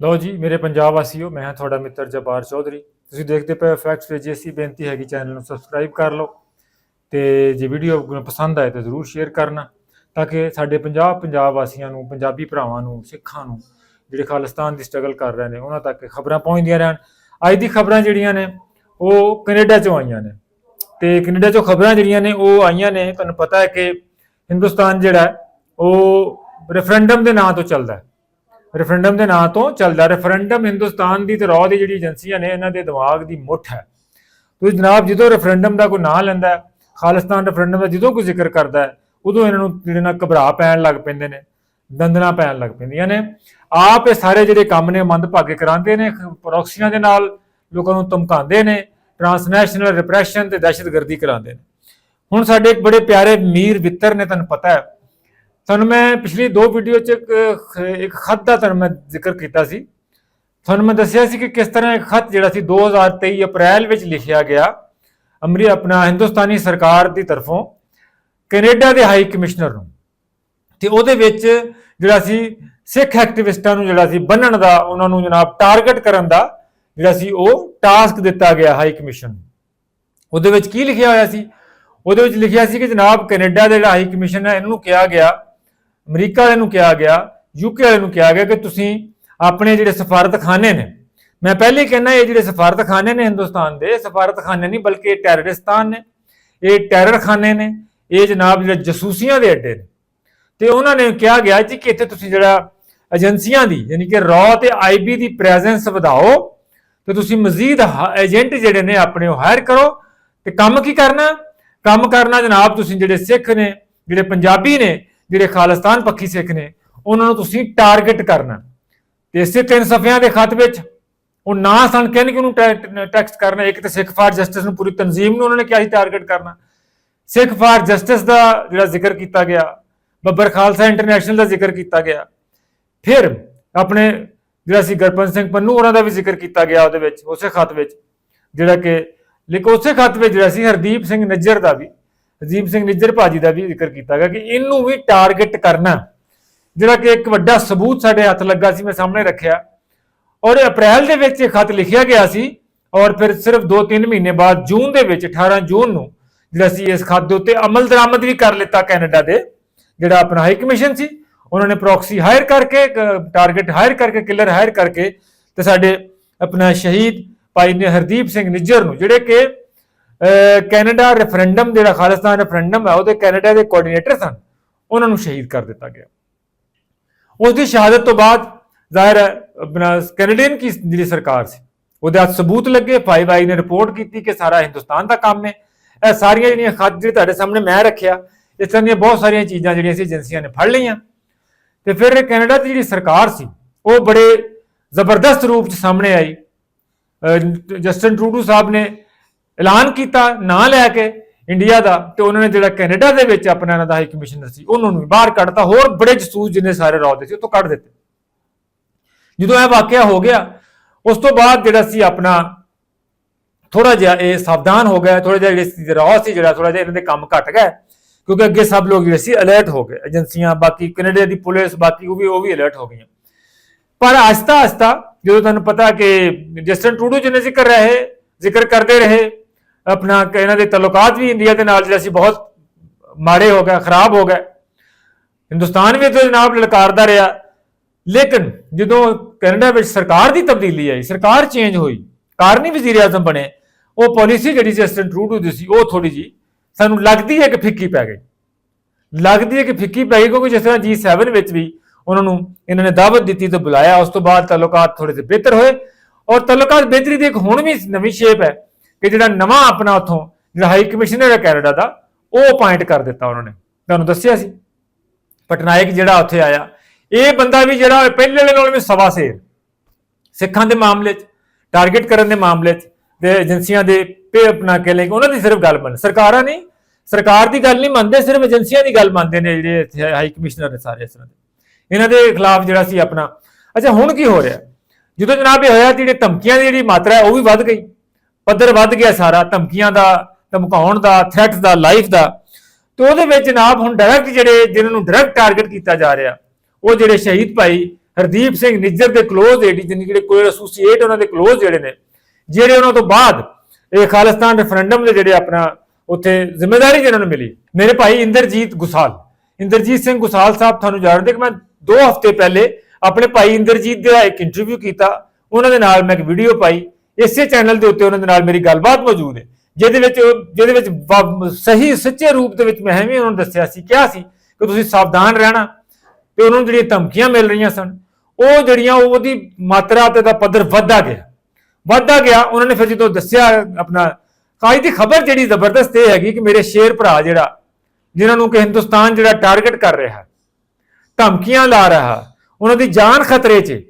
ਲਓ ਜੀ, ਮੇਰੇ ਪੰਜਾਬ ਵਾਸੀਓ, ਮੈਂ ਹਾਂ ਤੁਹਾਡਾ ਮਿੱਤਰ ਜਬਾਰ ਚੌਧਰੀ। ਤੁਸੀਂ ਦੇਖਦੇ ਪਏ ਫੈਕਟਸ ਵਿੱਚ ਜੇਸੀ ਬੇਨਤੀ ਹੈਗੀ ਚੈਨਲ ਨੂੰ ਸਬਸਕ੍ਰਾਈਬ ਕਰ ਲਓ ਤੇ ਜੇ ਵੀਡੀਓ ਪਸੰਦ ਆਏ ਤਾਂ ਜ਼ਰੂਰ ਸ਼ੇਅਰ ਕਰਨਾ ਤਾਂ ਕਿ ਸਾਡੇ ਪੰਜਾਬ ਪੰਜਾਬ ਵਾਸੀਆਂ ਨੂੰ, ਪੰਜਾਬੀ ਭਰਾਵਾਂ ਨੂੰ, ਸਿੱਖਾਂ ਨੂੰ ਜਿਹੜੇ ਖਾਲਿਸਤਾਨ ਦੀ ਸਟਰਗਲ ਕਰ ਰਹੇ ਨੇ, ਉਹਨਾਂ ਤੱਕ ਖਬਰਾਂ ਪਹੁੰਚਦੀਆਂ ਰਹਿਣ। ਅੱਜ ਦੀ ਖਬਰਾਂ ਜਿਹੜੀਆਂ ਨੇ, ਉਹ ਕੈਨੇਡਾ ਚੋਂ ਆਈਆਂ ਨੇ। ਤੇ ਕੈਨੇਡਾ ਚੋਂ ਖਬਰਾਂ ਜਿਹੜੀਆਂ ਨੇ, ਉਹ ਆਈਆਂ ਨੇ। ਤੁਹਾਨੂੰ ਪਤਾ ਹੈ ਕਿ ਹਿੰਦੁਸਤਾਨ ਜਿਹੜਾ ਉਹ ਰੈਫਰੈਂਡਮ ਦੇ ਨਾਂ ਤੋਂ ਚੱਲਦਾ ਹੈ। ਰੈਫਰੈਂਡਮ ਦੇ ਨਾਂ ਤੋਂ ਚੱਲਦਾ ਰੈਫਰੈਂਡਮ ਹਿੰਦੁਸਤਾਨ ਦੀ ਤੇ ਰੌ ਦੀ ਜਿਹੜੀ ਏਜੰਸੀਆਂ ਨੇ, ਇਹਨਾਂ ਦੇ ਦਿਮਾਗ ਦੀ ਮੁੱਠ ਹੈ। ਤੁਸੀਂ ਜਨਾਬ ਜਦੋਂ ਰੈਫਰੈਂਡਮ ਦਾ ਕੋਈ ਨਾਂ ਲੈਂਦਾ ਖਾਲਿਸਤਾਨ ਰੈਫਰੈਂਡਮ ਦਾ ਜਦੋਂ ਕੋਈ ਜ਼ਿਕਰ ਕਰਦਾ ਉਦੋਂ ਇਹਨਾਂ ਨੂੰ ਜਿਹੜੇ ਨਾ ਘਬਰਾ ਪੈਣ ਲੱਗ ਪੈਂਦੇ ਨੇ, ਦੰਦਨਾ ਪੈਣ ਲੱਗ ਪੈਂਦੀਆਂ ਨੇ। ਆਪ ਇਹ ਸਾਰੇ ਜਿਹੜੇ ਕੰਮ ਨੇ ਮੰਦਭਾਗੇ ਕਰਾਉਂਦੇ ਨੇ, ਪ੍ਰੋਕਸੀਆਂ ਦੇ ਨਾਲ ਲੋਕਾਂ ਨੂੰ ਧਮਕਾਉਂਦੇ ਨੇ ਟਰਾਂਸਨੈਸ਼ਨਲ ਰਿਪਰੈਸ਼ਨ ਤੇ ਦਹਿਸ਼ਤਗਰਦੀ ਕਰਾਉਂਦੇ ਨੇ। ਹੁਣ ਸਾਡੇ ਇੱਕ ਬੜੇ ਪਿਆਰੇ ਮੀਰ ਵਿਤਰ ਨੇ, ਤੁਹਾਨੂੰ ਪਤਾ ਹੈ ਤੁਹਾਨੂੰ ਮੈਂ ਪਿਛਲੀ ਦੋ ਵੀਡੀਓ ਚ ਇੱਕ ਖ- ਖਤ ਦਾ ਤੁਹਾਨੂੰ ਮੈਂ ਜ਼ਿਕਰ ਕੀਤਾ ਸੀ। ਤੁਹਾਨੂੰ ਮੈਂ ਦੱਸਿਆ ਸੀ ਕਿ ਕਿਸ ਤਰ੍ਹਾਂ ਇੱਕ ਖਤ ਜਿਹੜਾ ਸੀ 2023 ਅਪ੍ਰੈਲ ਵਿੱਚ ਲਿਖਿਆ ਗਿਆ ਅਮਰੀ ਆਪਣਾ ਹਿੰਦੁਸਤਾਨੀ ਸਰਕਾਰ ਦੀ ਤਰਫੋਂ ਕੈਨੇਡਾ ਦੇ ਹਾਈ ਕਮਿਸ਼ਨਰ ਨੂੰ। ਤੇ ਉਹਦੇ ਵਿੱਚ ਜਿਹੜਾ ਸੀ ਸਿੱਖ ਐਕਟਿਵਿਸਟਾਂ ਨੂੰ ਜਿਹੜਾ ਸੀ ਬੰਨਣ ਦਾ, ਉਹਨਾਂ ਨੂੰ ਜਨਾਬ ਟਾਰਗੇਟ ਕਰਨ ਦਾ ਜਿਹੜਾ ਸੀ ਉਹ ਟਾਸਕ ਦਿੱਤਾ ਗਿਆ ਹਾਈ ਕਮਿਸ਼ਨ ਨੂੰ। ਉਹਦੇ ਵਿੱਚ ਕੀ ਲਿਖਿਆ ਹੋਇਆ ਸੀ? ਉਹਦੇ ਵਿੱਚ ਲਿਖਿਆ ਸੀ ਕਿ ਜਨਾਬ ਕੈਨੇਡਾ ਦੇ ਜਿਹੜਾ ਹਾਈ ਕਮਿਸ਼ਨ ਹੈ, ਇਹਨੂੰ ਕਿਹਾ ਗਿਆ ਅਮਰੀਕਾ ਵਾਲਿਆਂ ਨੂੰ ਕਿਹਾ ਗਿਆ ਯੂਕੇ ਵਾਲਿਆਂ ਨੂੰ ਕਿਹਾ ਗਿਆ ਕਿ ਤੁਸੀਂ ਆਪਣੇ ਜਿਹੜੇ ਸਫਾਰਤਖਾਨੇ ਨੇ, ਮੈਂ ਪਹਿਲੇ ਕਹਿੰਦਾ ਇਹ ਜਿਹੜੇ ਸਫਾਰਤਖਾਨੇ ਨੇ ਹਿੰਦੁਸਤਾਨ ਦੇ, ਸਫਾਰਤਖਾਨੇ ਨਹੀਂ ਬਲਕਿ ਇਹ ਟੈਰਰਿਸਤਾਨ ਨੇ, ਇਹ ਟੈਰਰਖਾਨੇ ਨੇ, ਇਹ ਜਨਾਬ ਜਿਹੜੇ ਜਸੂਸੀਆਂ ਦੇ ਅੱਡੇ ਨੇ। ਤੇ ਉਹਨਾਂ ਨੇ ਕਿਹਾ ਗਿਆ ਜੀ ਕਿ ਇੱਥੇ ਤੁਸੀਂ ਜਿਹੜਾ ਏਜੰਸੀਆਂ ਦੀ, ਯਾਨੀ ਕਿ ਰॉ ਤੇ ਆਈਬੀ ਦੀ ਪ੍ਰੈਜ਼ੈਂਸ ਵਧਾਓ, ਤੇ ਤੁਸੀਂ ਮਜ਼ੀਦ ਏਜੰਟ ਜਿਹੜੇ ਨੇ ਆਪਣੇ ਉਹ ਹਾਇਰ ਕਰੋ, ਤੇ ਕੰਮ ਕੀ ਕਰਨਾ? ਕੰਮ ਕਰਨਾ ਜਨਾਬ ਤੁਸੀਂ ਜਿਹੜੇ ਸਿੱਖ ਨੇ, ਜਿਹੜੇ ਪੰਜਾਬੀ ਨੇ ਜਿਹੜੇ ਖਾਲਿਸਤਾਨ ਪੱਖੀ ਸਿੱਖ ਨੇ, ਉਹਨਾਂ ਨੂੰ ਤੁਸੀਂ ਟਾਰਗੇਟ ਕਰਨਾ। ਤੇ ਇਸੇ ਤਿੰਨ ਸਫ਼ਿਆਂ ਦੇ ਖਤ ਵਿੱਚ ਉਹ ਨਾ ਸਣ ਕਹਿੰਦੇ ਕਿ ਉਹਨੂੰ ਟੈਕਸਟ ਕਰਨਾ, ਇੱਕ ਤੇ ਸਿੱਖ ਫਾਰ ਜਸਟਿਸ ਨੂੰ ਪੂਰੀ ਤਨਜ਼ੀਮ ਨੂੰ ਉਹਨਾਂ ਨੇ ਕਿਹਾ ਸੀ ਟਾਰਗੇਟ ਕਰਨਾ। ਸਿੱਖ ਫਾਰ ਜਸਟਿਸ ਦਾ ਜਿਹੜਾ ਜ਼ਿਕਰ ਕੀਤਾ ਗਿਆ, ਬੱਬਰ ਖਾਲਸਾ ਇੰਟਰਨੈਸ਼ਨਲ ਦਾ ਜ਼ਿਕਰ ਕੀਤਾ ਗਿਆ। ਫਿਰ ਆਪਣੇ ਜਿਹੜਾ ਸੀ ਗਰਪਨ ਸਿੰਘ ਪੰਨੂ ਉਹਨਾਂ ਦਾ ਵੀ ਜ਼ਿਕਰ ਕੀਤਾ ਗਿਆ ਉਹਦੇ ਵਿੱਚ, ਉਸੇ ਖਤ ਵਿੱਚ, ਜਿਹੜਾ ਕਿ, ਲੇਕਿਨ ਉਸੇ ਖਤ ਵਿੱਚ ਜਿਹੜਾ ਸੀ ਹਰਦੀਪ ਸਿੰਘ ਨੱਜਰ ਦਾ ਵੀ। ਹਰਦੀਪ ਸਿੰਘ ਨਿੱਜਰ ਭਾਜੀ ਦਾ ਵੀ ਜ਼ਿਕਰ ਕੀਤਾ ਗਿਆ ਕਿ ਇਹਨੂੰ ਵੀ ਟਾਰਗੇਟ ਕਰਨਾ। ਜਿਹੜਾ ਕਿ ਇੱਕ ਵੱਡਾ ਸਬੂਤ ਸਾਡੇ ਹੱਥ ਲੱਗਾ ਸੀ, ਮੈਂ ਸਾਹਮਣੇ ਰੱਖਿਆ। ਔਰ ਅਪ੍ਰੈਲ ਦੇ ਵਿੱਚ ਇਹ ਖਤ ਲਿਖਿਆ ਗਿਆ ਸੀ ਔਰ ਫਿਰ ਸਿਰਫ 2-3 ਮਹੀਨੇ ਬਾਅਦ ਜੂਨ ਦੇ ਵਿੱਚ 18 ਜੂਨ ਨੂੰ ਜਿਹੜਾ ਸੀ ਇਸ ਖਤ ਦੇ ਉੱਤੇ ਅਮਲ ਦਰਾਮਦ ਵੀ ਕਰ ਲਿੱਤਾ ਕੈਨੇਡਾ ਦੇ, ਜਿਹੜਾ ਆਪਣਾ ਹਾਈ ਕਮਿਸ਼ਨ ਸੀ। ਉਹਨਾਂ ਨੇ ਪ੍ਰੋਕਸੀ ਹਾਇਰ ਕਰਕੇ ਟਾਰਗੇਟ ਹਾਇਰ ਕਰਕੇ ਕਿਲਰ ਹਾਇਰ ਕਰਕੇ ਤੇ ਸਾਡੇ ਆਪਣਾ ਸ਼ਹੀਦ ਭਾਈ ਨੇ ਹਰਦੀਪ ਸਿੰਘ ਨਿੱਜਰ ਨੂੰ, ਜਿਹੜੇ ਕਿ ਕੈਨੇਡਾ ਰੈਫਰੈਂਡਮ ਜਿਹੜਾ ਖਾਲਿਸਤਾਨ ਰੈਫਰੈਂਡਮ ਹੈ, ਉਹਦੇ ਕੈਨੇਡਾ ਦੇ ਕੋਆਰਡੀਨੇਟਰ ਸਨ ਉਹਨਾਂ ਨੂੰ ਸ਼ਹੀਦ ਕਰ ਦਿੱਤਾ ਗਿਆ। ਉਸ ਦੀ ਸ਼ਹਾਦਤ ਤੋਂ ਬਾਅਦ ਜ਼ਾਹਿਰ ਹੈ, ਆਪਣਾ ਕੈਨੇਡੀਅਨ ਕੀ ਜਿਹੜੀ ਸਰਕਾਰ ਸੀ, ਉਹਦੇ ਹੱਥ ਸਬੂਤ ਲੱਗੇ, ਭਾਈ ਭਾਈ ਨੇ ਰਿਪੋਰਟ ਕੀਤੀ ਕਿ ਸਾਰਾ ਹਿੰਦੁਸਤਾਨ ਦਾ ਕੰਮ ਹੈ। ਇਹ ਸਾਰੀਆਂ ਜਿਹੜੀਆਂ ਖਤ ਜਿਹੜੀ ਤੁਹਾਡੇ ਸਾਹਮਣੇ ਮੈਂ ਰੱਖਿਆ, ਇਸ ਤਰ੍ਹਾਂ ਦੀਆਂ ਬਹੁਤ ਸਾਰੀਆਂ ਚੀਜ਼ਾਂ ਜਿਹੜੀਆਂ ਸੀ, ਏਜੰਸੀਆਂ ਨੇ ਫੜ ਲਈਆਂ। ਤੇ ਫਿਰ ਕੈਨੇਡਾ ਦੀ ਜਿਹੜੀ ਸਰਕਾਰ ਸੀ, ਉਹ ਬੜੇ ਜ਼ਬਰਦਸਤ ਰੂਪ ਚ ਸਾਹਮਣੇ ਆਈ। ਅਹ, ਜਸਟਨ ਟਰੂਡੋ ਸਾਹਿਬ ਨੇ ਐਲਾਨ ਕੀਤਾ, ਨਾਂ ਲੈ ਕੇ ਇੰਡੀਆ ਦਾ ਤੇ ਉਹਨਾਂ ਨੇ ਜਿਹੜਾ ਕੈਨੇਡਾ ਦੇ ਵਿੱਚ ਆਪਣਾ ਇਹਨਾਂ ਦਾ ਹਾਈ ਕਮਿਸ਼ਨਰ ਸੀ, ਉਹਨਾਂ ਨੂੰ ਵੀ ਬਾਹਰ ਕੱਢਤਾ, ਹੋਰ ਬੜੇ ਜਸੂਸ ਜਿੰਨੇ ਸਾਰੇ ਰੌਦੇ ਸੀ ਉਹ ਤੋਂ ਕੱਢ ਦਿੱਤੇ। ਜਦੋਂ ਇਹ ਵਾਕਿਆ ਹੋ ਗਿਆ, ਉਸ ਤੋਂ ਬਾਅਦ ਜਿਹੜਾ ਸੀ ਆਪਣਾ ਥੋੜਾ ਜਿਹਾ ਇਹ ਸਾਵਧਾਨ ਹੋ ਗਿਆ ਥੋੜਾ ਜਿਹਾ ਜਿਹੜੇ ਸੀ ਰੌ ਸੀ ਜਿਹੜਾ ਥੋੜਾ ਜਿਹਾ ਇਹਨਾਂ ਦੇ ਕੰਮ ਘਟ ਗਏ, ਕਿਉਂਕਿ ਅੱਗੇ ਸਭ ਲੋਕ ਜਿਹੜੇ ਸੀ ਅਲਰਟ ਹੋ ਗਏ ਏਜੰਸੀਆਂ ਬਾਕੀ ਕੈਨੇਡਾ ਦੀ ਪੁਲਿਸ, ਬਾਕੀ ਉਹ ਵੀ ਉਹ ਵੀ ਅਲਰਟ ਹੋ ਗਈਆਂ। ਪਰ ਆਸਤਾ ਆਸਤਾ ਜਦੋਂ ਤੁਹਾਨੂੰ ਪਤਾ ਕਿ ਜਸਟਨ ਟਰੂਡੋ ਜਿਹਨੇ ਜ਼ਿਕਰ ਰਹੇ, ਜ਼ਿਕਰ ਕਰਦੇ ਰਹੇ ਆਪਣਾ ਇਹਨਾਂ ਦੇ ਤਾਲੁਕਾਤ ਵੀ ਇੰਡੀਆ ਦੇ ਨਾਲ ਜਿਹੜਾ ਸੀ ਬਹੁਤ ਮਾੜੇ ਹੋ ਗਏ, ਖਰਾਬ ਹੋ ਗਏ। ਹਿੰਦੁਸਤਾਨ ਵੀ ਤੇ ਜਨਾਬ ਲਲਕਾਰਦਾ ਰਿਹਾ। ਲੇਕਿਨ ਜਦੋਂ ਕੈਨੇਡਾ ਵਿੱਚ ਸਰਕਾਰ ਦੀ ਤਬਦੀਲੀ ਆਈ, ਸਰਕਾਰ ਚੇਂਜ ਹੋਈ, ਕਾਰਨੀ ਵਜ਼ੀਰ ਆਜ਼ਮ ਬਣੇ। ਉਹ ਪਾਲਿਸੀ ਜਿਹੜੀ ਜਸਟਨ ਟਰੂਡੋ ਦੀ ਸੀ, ਉਹ ਥੋੜੀ ਜੀ ਸਾਨੂੰ ਲੱਗਦੀ ਹੈ ਕਿ ਫਿੱਕੀ ਪੈ ਗਈ। ਲੱਗਦੀ ਹੈ ਕਿ ਫਿੱਕੀ ਪੈ ਗਈ ਕਿਉਂਕਿ ਜਿਸ ਤਰ੍ਹਾਂ G7 ਵਿੱਚ ਵੀ ਉਹਨਾਂ ਨੂੰ ਇਹਨਾਂ ਨੇ ਦਾਵਤ ਦਿੱਤੀ ਤੇ ਬੁਲਾਇਆ। ਉਸ ਤੋਂ ਬਾਅਦ ਤਾਲੁਕਾਤ ਥੋੜੇ ਜਿਹੇ ਬਿਹਤਰ ਹੋਏ। ਔਰ ਤਾਲੁਕਾਤ ਬਿਹਤਰੀ ਦੀ ਇੱਕ ਹੁਣ ਵੀ ਨਵੀਂ ਸ਼ੇਪ ਹੈ। ਕਿ ਜਿਹੜਾ ਨਵਾਂ ਆਪਣਾ ਉਥੋਂ, ਜਿਹੜਾ ਹਾਈ ਕਮਿਸ਼ਨਰ ਹੈ ਕੈਨੇਡਾ ਦਾ, ਉਹ ਅਪਾਇੰਟ ਕਰ ਦਿੱਤਾ ਉਹਨਾਂ ਨੇ। ਤੁਹਾਨੂੰ ਦੱਸਿਆ ਸੀ। ਪਟਨਾਇਕ ਜਿਹੜਾ ਉੱਥੇ ਆਇਆ, ਇਹ ਬੰਦਾ ਵੀ ਜਿਹੜਾ ਪਹਿਲੇ ਵਾਲੇ ਨਾਲ ਵੀ ਸਵਾ ਸੇਰ। ਸਿੱਖਾਂ ਦੇ ਮਾਮਲੇ 'ਚ ਟਾਰਗੇਟ ਕਰਨ ਦੇ ਮਾਮਲੇ 'ਚ, ਤੇ ਏਜੰਸੀਆਂ ਦੇ ਪੇ ਆਪਣਾ ਕੇ ਲਈ ਉਹਨਾਂ ਦੀ ਸਿਰਫ ਗੱਲ ਮੰਨ। ਸਰਕਾਰਾਂ ਨਹੀਂ, ਸਰਕਾਰ ਦੀ ਗੱਲ ਨਹੀਂ ਮੰਨਦੇ, ਸਿਰਫ ਏਜੰਸੀਆਂ ਦੀ ਗੱਲ ਮੰਨਦੇ ਨੇ ਜਿਹੜੇ ਇੱਥੇ ਹਾਈ ਕਮਿਸ਼ਨਰ ਨੇ ਸਾਰੇ ਇਸ ਤਰ੍ਹਾਂ ਦੇ। ਇਹਨਾਂ ਦੇ ਖਿਲਾਫ ਜਿਹੜਾ ਸੀ ਆਪਣਾ। ਅੱਛਾ, ਹੁਣ ਕੀ ਹੋ ਰਿਹਾ? ਜਦੋਂ ਜਨਾਬ ਇਹ ਹੋਇਆ ਕਿ ਜਿਹੜੇ ਧਮਕੀਆਂ ਦੀ ਜਿਹੜੀ ਮਾਤਰਾ ਹੈ, ਉਹ ਵੀ ਵੱਧ ਗਈ। ਪੱਧਰ ਵੱਧ ਗਿਆ ਸਾਰਾ, ਧਮਕੀਆਂ ਦਾ, ਧਮਕਾਉਣ ਦਾ ਥ੍ਰੈਟ ਦਾ ਲਾਈਫ ਦਾ, ਤੇ ਉਹਦੇ ਵਿੱਚ ਜਨਾਬ ਹੁਣ ਡਾਇਰੈਕਟ ਜਿਹੜੇ ਜਿਨ੍ਹਾਂ ਨੂੰ ਡਾਇਰੈਕਟ ਟਾਰਗੇਟ ਕੀਤਾ ਜਾ ਰਿਹਾ, ਉਹ ਜਿਹੜੇ ਸ਼ਹੀਦ ਭਾਈ ਹਰਦੀਪ ਸਿੰਘ ਨਿੱਜਰ ਦੇ ক্লোਜ਼ ਏਡੀ ਜਿਹੜੇ ਕੋਈ ਐਸੋਸੀਏਟ ਉਹਨਾਂ ਦੇ ক্লোਜ਼ ਜਿਹੜੇ ਨੇ, ਜਿਹੜੇ ਉਹਨਾਂ ਤੋਂ ਬਾਅਦ ਇਹ ਖਾਲਿਸਤਾਨ ਰੈਫਰੈਂਡਮ ਦੇ ਜਿਹੜੇ ਆਪਣਾ ਉੱਥੇ ਜ਼ਿੰਮੇਵਾਰੀ ਜਿਹਨਾਂ ਨੂੰ ਮਿਲੀ, ਮੇਰੇ ਭਾਈ ਇੰਦਰਜੀਤ ਗੁਸਾਲ, ਇੰਦਰਜੀਤ ਸਿੰਘ ਗੁਸਾਲ ਸਾਹਿਬ ਤੁਹਾਨੂੰ ਜਾਣਦੇ ਕਿ ਮੈਂ 2 ਹਫ਼ਤੇ ਪਹਿਲੇ ਆਪਣੇ ਭਾਈ ਇੰਦਰਜੀਤ ਦਾ ਇੱਕ ਇੰਟਰਵਿਊ ਕੀਤਾ, ਉਹਨਾਂ ਦੇ ਨਾਲ ਮੈਂ ਇੱਕ ਵੀਡੀਓ ਪਾਈ ਇਸੇ ਚੈਨਲ ਦੇ ਉੱਤੇ ਉਹਨਾਂ ਦੇ ਨਾਲ ਮੇਰੀ ਗੱਲਬਾਤ ਮੌਜੂਦ ਹੈ। ਜਿਹਦੇ ਵਿੱਚ ਜਿਹਦੇ ਵਿੱਚ ਵਾ- ਸਹੀ, ਸੱਚੇ ਰੂਪ ਦੇ ਵਿੱਚ ਮੈਂ ਵੀ ਉਹਨਾਂ ਨੂੰ ਦੱਸਿਆ ਸੀ, ਕਿਹਾ ਸੀ ਕਿ ਤੁਸੀਂ ਸਾਵਧਾਨ ਰਹਿਣਾ ਤੇ ਉਹਨਾਂ ਨੂੰ ਜਿਹੜੀਆਂ ਧਮਕੀਆਂ ਮਿਲ ਰਹੀਆਂ ਸਨ, ਉਹ ਜਿਹੜੀਆਂ ਉਹਦੀ ਮਾਤਰਾ ਤੇ ਦਾ ਪੱਧਰ ਵੱਧਦਾ ਗਿਆ। ਵੱਧਦਾ ਗਿਆ, ਉਹਨਾਂ ਨੇ ਫਿਰ ਜਦੋਂ ਦੱਸਿਆ ਆਪਣਾ ਕਾਈ ਦੀ ਖਬਰ ਜਿਹੜੀ ਜ਼ਬਰਦਸਤ ਇਹ ਹੈਗੀ ਕਿ ਮੇਰੇ ਸ਼ੇਰ ਭਰਾ ਜਿਹੜਾ, ਜਿਨ੍ਹਾਂ ਨੂੰ ਕਿ ਹਿੰਦੁਸਤਾਨ ਜਿਹੜਾ ਟਾਰਗੇਟ ਕਰ ਰਿਹਾ, ਧਮਕੀਆਂ ਲਾ ਰਿਹਾ, ਉਹਨਾਂ ਦੀ ਜਾਨ ਖਤਰੇ 'ਚ